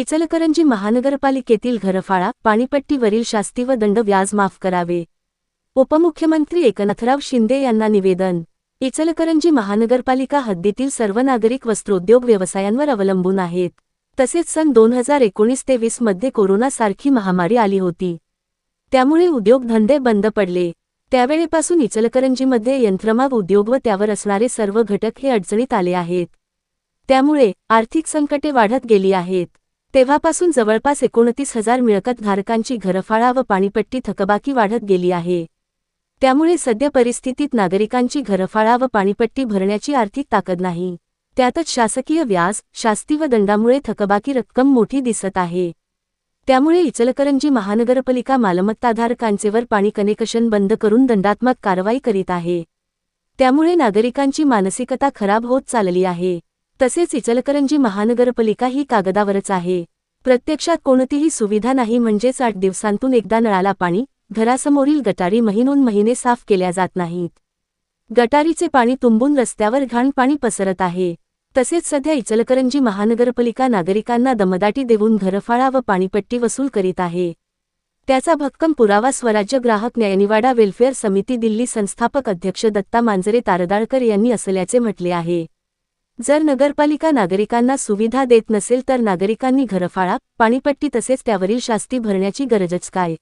इचलकरंजी महानगरपालिकेतील घरफाळा पाणीपट्टीवरील शास्ती व दंड व्याज माफ करावे. उपमुख्यमंत्री एकनाथराव शिंदे यांना निवेदन. इचलकरंजी महानगरपालिका हद्दीतील सर्व नागरिक वस्त्रोद्योग व्यवसायांवर अवलंबून आहेत. तसेच सन दोन हजार एकोणीस ते वीसमध्ये कोरोनासारखी महामारी आली होती. त्यामुळे उद्योगधंदे बंद पडले. त्यावेळेपासून इचलकरंजीमध्ये यंत्रमाग उद्योग व त्यावर असणारे सर्व घटक हे अडचणीत आले आहेत. त्यामुळे आर्थिक संकटे वाढत गेली आहेत. तेव्हापासून जवळपास एकोणतीस हजार मिळकतधारकांची घरफाळा व पाणीपट्टी थकबाकी वाढत गेली आहे. त्यामुळे सद्य परिस्थितीत नागरिकांची घरफाळा व पाणीपट्टी भरण्याची आर्थिक ताकद नाही. त्यातच शासकीय व्याज शास्ती व दंडामुळे थकबाकी रक्कम मोठी दिसत आहे. त्यामुळे इचलकरंजी महानगरपालिका मालमत्ताधारकांचेवर पाणी कनेक्शन बंद करून दंडात्मक कारवाई करीत आहे. त्यामुळे नागरिकांची मानसिकता खराब होत चालली आहे. तसेच इचलकरंजी महानगरपालिका ही कागदावरच आहे. प्रत्यक्षात कोणतीही सुविधा नाही म्हणजेच आठ दिवसांतून एकदा नळाला पाणी घरासमोरील गटारी महिनून महिने साफ केल्या जात नाहीत. गटारीचे पाणी तुंबून रस्त्यावर घाण पाणी पसरत आहे. तसेच सध्या इचलकरंजी महानगरपालिका नागरिकांना दमदाटी देऊन घरफाळा व पाणीपट्टी वसूल करीत आहे. त्याचा भक्कम पुरावा स्वराज्य ग्राहक न्यायनिवाडा वेल्फेअर समिती दिल्ली संस्थापक अध्यक्ष दत्ता मांजरे तारदाळकर यांनी असल्याचे म्हटले आहे. जर नगरपालिका नागरिकांना सुविधा देत नसेल तर नागरिकांनी घरफाळा पाणीपट्टी तसेच त्यावरील शास्ती भरण्याची गरजच काय?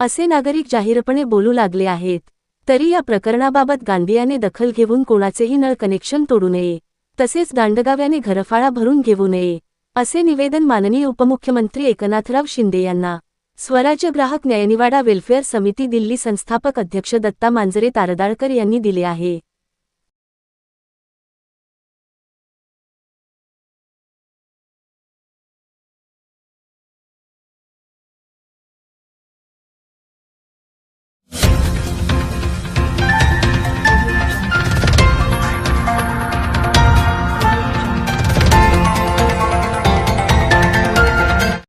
असे नागरिक जाहीरपणे बोलू लागले आहेत तरी या प्रकरणाबाबत गांधीयाने दखल घेऊन कोणाचेही नळ कनेक्शन तोडू नये तसेच दांडगाव्याने घरफाळा भरून घेऊ नये असे निवेदन माननीय उपमुख्यमंत्री एकनाथराव शिंदे यांना. स्वराज्य ग्राहक न्यायनिवाडा वेल्फेअर समिती दिल्ली संस्थापक अध्यक्ष दत्ता मांजरे तारदाळकर यांनी दिले आहे.